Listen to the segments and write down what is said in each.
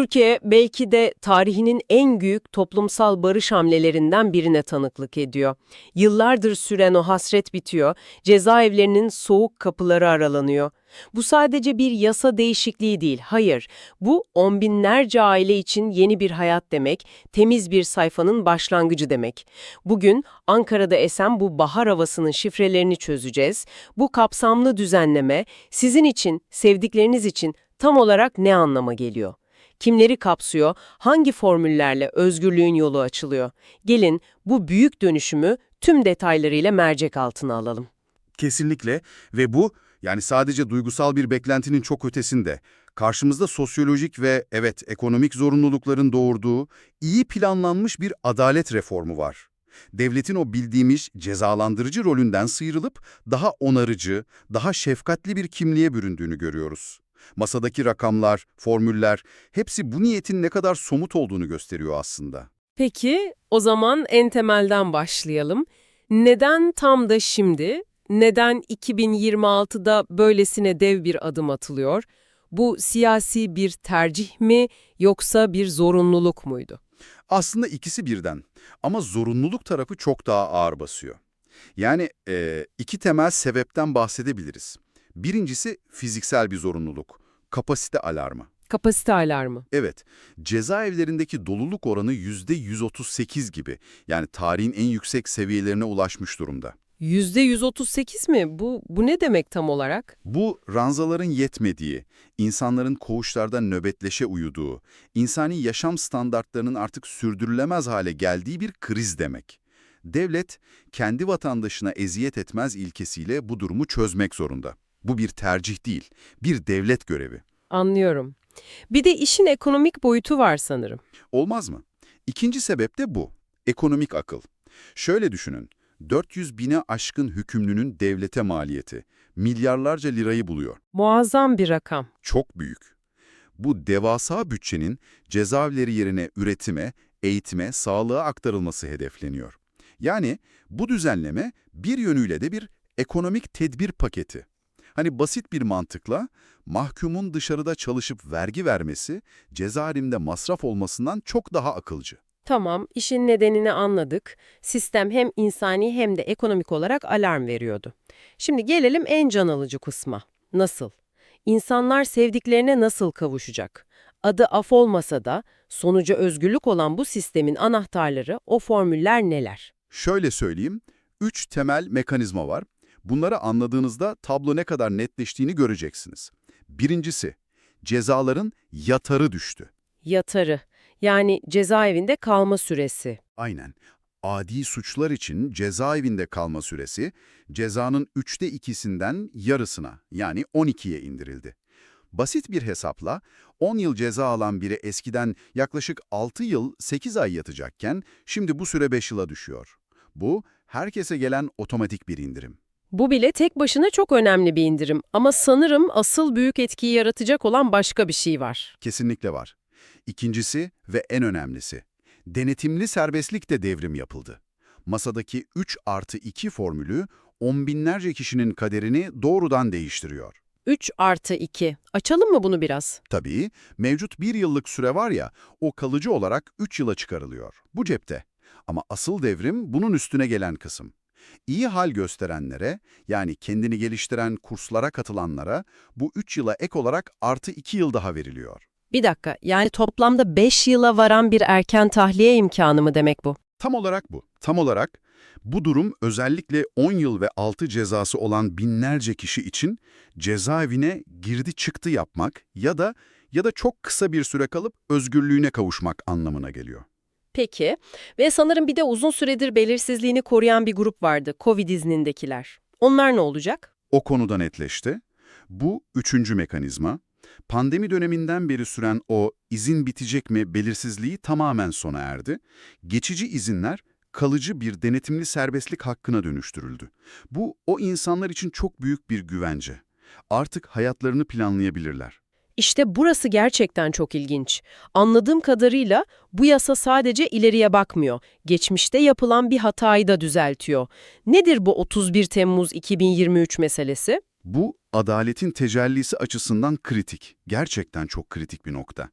Türkiye belki de tarihinin en büyük toplumsal barış hamlelerinden birine tanıklık ediyor. Yıllardır süren o hasret bitiyor, cezaevlerinin soğuk kapıları aralanıyor. Bu sadece bir yasa değişikliği değil, hayır. Bu on binlerce aile için yeni bir hayat demek, temiz bir sayfanın başlangıcı demek. Bugün Ankara'da esen bu bahar havasının şifrelerini çözeceğiz. Bu kapsamlı düzenleme sizin için, sevdikleriniz için tam olarak ne anlama geliyor? Kimleri kapsıyor, hangi formüllerle özgürlüğün yolu açılıyor? Gelin bu büyük dönüşümü tüm detaylarıyla mercek altına alalım. Kesinlikle ve bu yani sadece duygusal bir beklentinin çok ötesinde. Karşımızda sosyolojik ve evet ekonomik zorunlulukların doğurduğu iyi planlanmış bir adalet reformu var. Devletin o bildiğimiz cezalandırıcı rolünden sıyrılıp daha onarıcı, daha şefkatli bir kimliğe büründüğünü görüyoruz. Masadaki rakamlar, formüller hepsi bu niyetin ne kadar somut olduğunu gösteriyor aslında. Peki, o zaman en temelden başlayalım. Neden tam da şimdi, neden 2026'da böylesine dev bir adım atılıyor? Bu siyasi bir tercih mi yoksa bir zorunluluk muydu? Aslında ikisi birden ama zorunluluk tarafı çok daha ağır basıyor. Yani e, iki temel sebepten bahsedebiliriz. Birincisi fiziksel bir zorunluluk, kapasite alarmı. Kapasite alarmı. Evet, cezaevlerindeki doluluk oranı %138 gibi. Yani tarihin en yüksek seviyelerine ulaşmış durumda. %138 mi? Bu, bu ne demek tam olarak? Bu ranzaların yetmediği, insanların koğuşlarda nöbetleşe uyuduğu, insani yaşam standartlarının artık sürdürülemez hale geldiği bir kriz demek. Devlet, kendi vatandaşına eziyet etmez ilkesiyle bu durumu çözmek zorunda. Bu bir tercih değil, bir devlet görevi. Anlıyorum. Bir de işin ekonomik boyutu var sanırım. Olmaz mı? İkinci sebep de bu, ekonomik akıl. Şöyle düşünün, 400 bine aşkın hükümlünün devlete maliyeti, milyarlarca lirayı buluyor. Muazzam bir rakam. Çok büyük. Bu devasa bütçenin cezaevleri yerine üretime, eğitime, sağlığa aktarılması hedefleniyor. Yani bu düzenleme bir yönüyle de bir ekonomik tedbir paketi. Hani basit bir mantıkla mahkumun dışarıda çalışıp vergi vermesi cezaevinde masraf olmasından çok daha akılcı. Tamam, işin nedenini anladık. Sistem hem insani hem de ekonomik olarak alarm veriyordu. Şimdi gelelim en can alıcı kısma. Nasıl? İnsanlar sevdiklerine nasıl kavuşacak? Adı af olmasa da sonuca özgürlük olan bu sistemin anahtarları, o formüller neler? Şöyle söyleyeyim, üç temel mekanizma var. Bunları anladığınızda tablo ne kadar netleştiğini göreceksiniz. Birincisi, cezaların yatarı düştü. Yatarı, yani cezaevinde kalma süresi. Aynen. Adi suçlar için cezaevinde kalma süresi cezanın üçte ikisinden yarısına yani 12'ye indirildi. Basit bir hesapla 10 yıl ceza alan biri eskiden yaklaşık 6 yıl 8 ay yatacakken şimdi bu süre 5 yıla düşüyor. Bu herkese gelen otomatik bir indirim. Bu bile tek başına çok önemli bir indirim ama sanırım asıl büyük etkiyi yaratacak olan başka bir şey var. Kesinlikle var. İkincisi ve en önemlisi, denetimli serbestlik de devrim yapıldı. Masadaki 3 artı 2 formülü on binlerce kişinin kaderini doğrudan değiştiriyor. 3 artı 2. Açalım mı bunu biraz? Tabii, mevcut bir yıllık süre var ya, o kalıcı olarak 3 yıla çıkarılıyor. Bu cepte. Ama asıl devrim bunun üstüne gelen kısım. İyi hal gösterenlere, yani kendini geliştiren kurslara katılanlara bu 3 yıla ek olarak artı 2 yıl daha veriliyor. Bir dakika, yani toplamda 5 yıla varan bir erken tahliye imkanı mı demek bu? Tam olarak bu. Tam olarak bu durum özellikle 10 yıl ve altı cezası olan binlerce kişi için cezaevine girdi çıktı yapmak ya da ya da çok kısa bir süre kalıp özgürlüğüne kavuşmak anlamına geliyor. Peki ve sanırım bir de uzun süredir belirsizliğini koruyan bir grup vardı, Covid iznindekiler. Onlar ne olacak? O konuda netleşti. Bu üçüncü mekanizma, pandemi döneminden beri süren o izin bitecek mi belirsizliği tamamen sona erdi. Geçici izinler kalıcı bir denetimli serbestlik hakkına dönüştürüldü. Bu o insanlar için çok büyük bir güvence. Artık hayatlarını planlayabilirler. İşte burası gerçekten çok ilginç. Anladığım kadarıyla bu yasa sadece ileriye bakmıyor. Geçmişte yapılan bir hatayı da düzeltiyor. Nedir bu 31 Temmuz 2023 meselesi? Bu adaletin tecellisi açısından kritik. Gerçekten çok kritik bir nokta.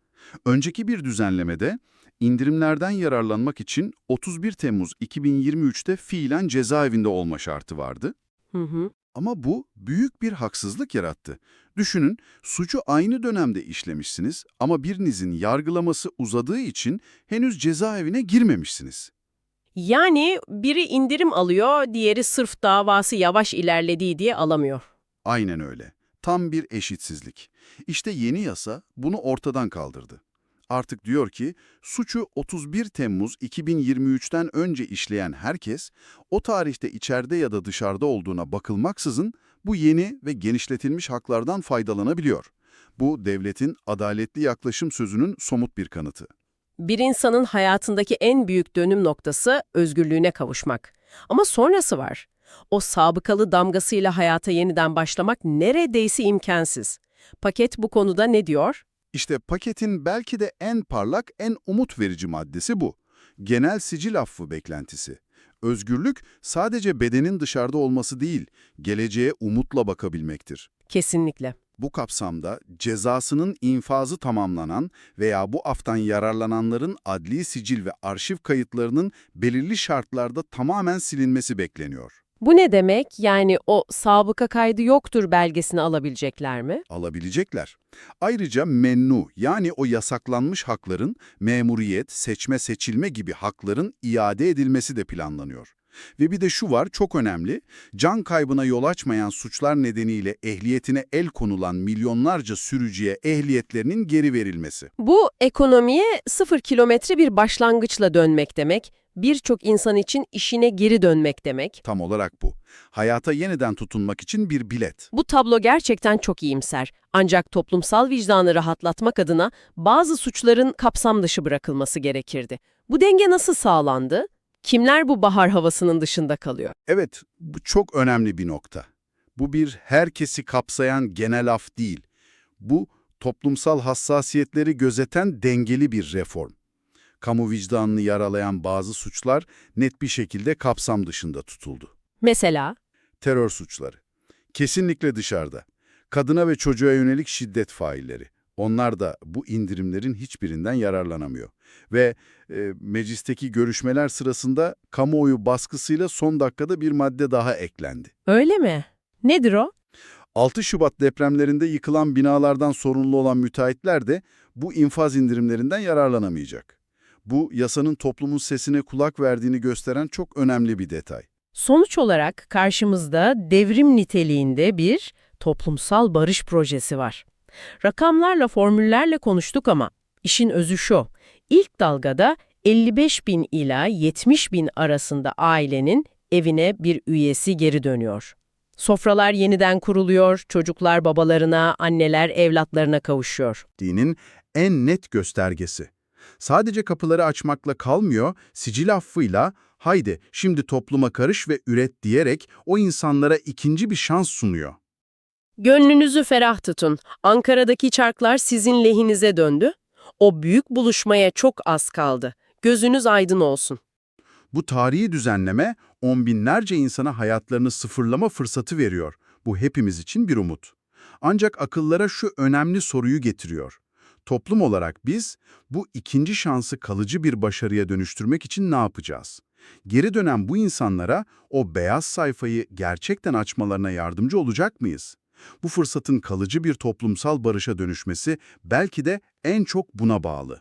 Önceki bir düzenlemede indirimlerden yararlanmak için 31 Temmuz 2023'te fiilen cezaevinde olma şartı vardı. Hı hı. Ama bu büyük bir haksızlık yarattı. Düşünün, suçu aynı dönemde işlemişsiniz ama birinizin yargılaması uzadığı için henüz cezaevine girmemişsiniz. Yani biri indirim alıyor, diğeri sırf davası yavaş ilerlediği diye alamıyor. Aynen öyle. Tam bir eşitsizlik. İşte yeni yasa bunu ortadan kaldırdı. Artık diyor ki, suçu 31 Temmuz 2023'ten önce işleyen herkes, o tarihte içeride ya da dışarıda olduğuna bakılmaksızın bu yeni ve genişletilmiş haklardan faydalanabiliyor. Bu devletin adaletli yaklaşım sözünün somut bir kanıtı. Bir insanın hayatındaki en büyük dönüm noktası özgürlüğüne kavuşmak. Ama sonrası var. O sabıkalı damgasıyla hayata yeniden başlamak neredeyse imkansız. Paket bu konuda ne diyor? İşte paketin belki de en parlak, en umut verici maddesi bu. Genel sicil affı beklentisi. Özgürlük sadece bedenin dışarıda olması değil, geleceğe umutla bakabilmektir. Kesinlikle. Bu kapsamda cezasının infazı tamamlanan veya bu aftan yararlananların adli sicil ve arşiv kayıtlarının belirli şartlarda tamamen silinmesi bekleniyor. Bu ne demek? Yani o sabıka kaydı yoktur belgesini alabilecekler mi? alabilecekler. Ayrıca mennu yani o yasaklanmış hakların memuriyet, seçme seçilme gibi hakların iade edilmesi de planlanıyor. Ve bir de şu var çok önemli, can kaybına yol açmayan suçlar nedeniyle ehliyetine el konulan milyonlarca sürücüye ehliyetlerinin geri verilmesi. Bu ekonomiye sıfır kilometre bir başlangıçla dönmek demek, birçok insan için işine geri dönmek demek. Tam olarak bu. Hayata yeniden tutunmak için bir bilet. Bu tablo gerçekten çok iyimser. Ancak toplumsal vicdanı rahatlatmak adına bazı suçların kapsam dışı bırakılması gerekirdi. Bu denge nasıl sağlandı? Kimler bu bahar havasının dışında kalıyor? Evet, bu çok önemli bir nokta. Bu bir herkesi kapsayan genel af değil. Bu toplumsal hassasiyetleri gözeten dengeli bir reform. Kamu vicdanını yaralayan bazı suçlar net bir şekilde kapsam dışında tutuldu. Mesela Terör suçları. Kesinlikle dışarıda. Kadına ve çocuğa yönelik şiddet failleri. Onlar da bu indirimlerin hiçbirinden yararlanamıyor. Ve e, meclisteki görüşmeler sırasında kamuoyu baskısıyla son dakikada bir madde daha eklendi. öyle mi? Nedir o? 6 Şubat depremlerinde yıkılan binalardan sorumlu olan müteahhitler de bu infaz indirimlerinden yararlanamayacak. Bu yasanın toplumun sesine kulak verdiğini gösteren çok önemli bir detay. Sonuç olarak karşımızda devrim niteliğinde bir toplumsal barış projesi var. Rakamlarla, formüllerle konuştuk ama işin özü şu. İlk dalgada 55 bin ila 70 bin arasında ailenin evine bir üyesi geri dönüyor. Sofralar yeniden kuruluyor, çocuklar babalarına, anneler evlatlarına kavuşuyor. Dinin en net göstergesi. Sadece kapıları açmakla kalmıyor, sicil affıyla haydi şimdi topluma karış ve üret diyerek o insanlara ikinci bir şans sunuyor. Gönlünüzü ferah tutun. Ankara'daki çarklar sizin lehinize döndü. O büyük buluşmaya çok az kaldı. Gözünüz aydın olsun. Bu tarihi düzenleme on binlerce insana hayatlarını sıfırlama fırsatı veriyor. Bu hepimiz için bir umut. Ancak akıllara şu önemli soruyu getiriyor. Toplum olarak biz bu ikinci şansı kalıcı bir başarıya dönüştürmek için ne yapacağız? Geri dönen bu insanlara o beyaz sayfayı gerçekten açmalarına yardımcı olacak mıyız? Bu fırsatın kalıcı bir toplumsal barışa dönüşmesi belki de en çok buna bağlı.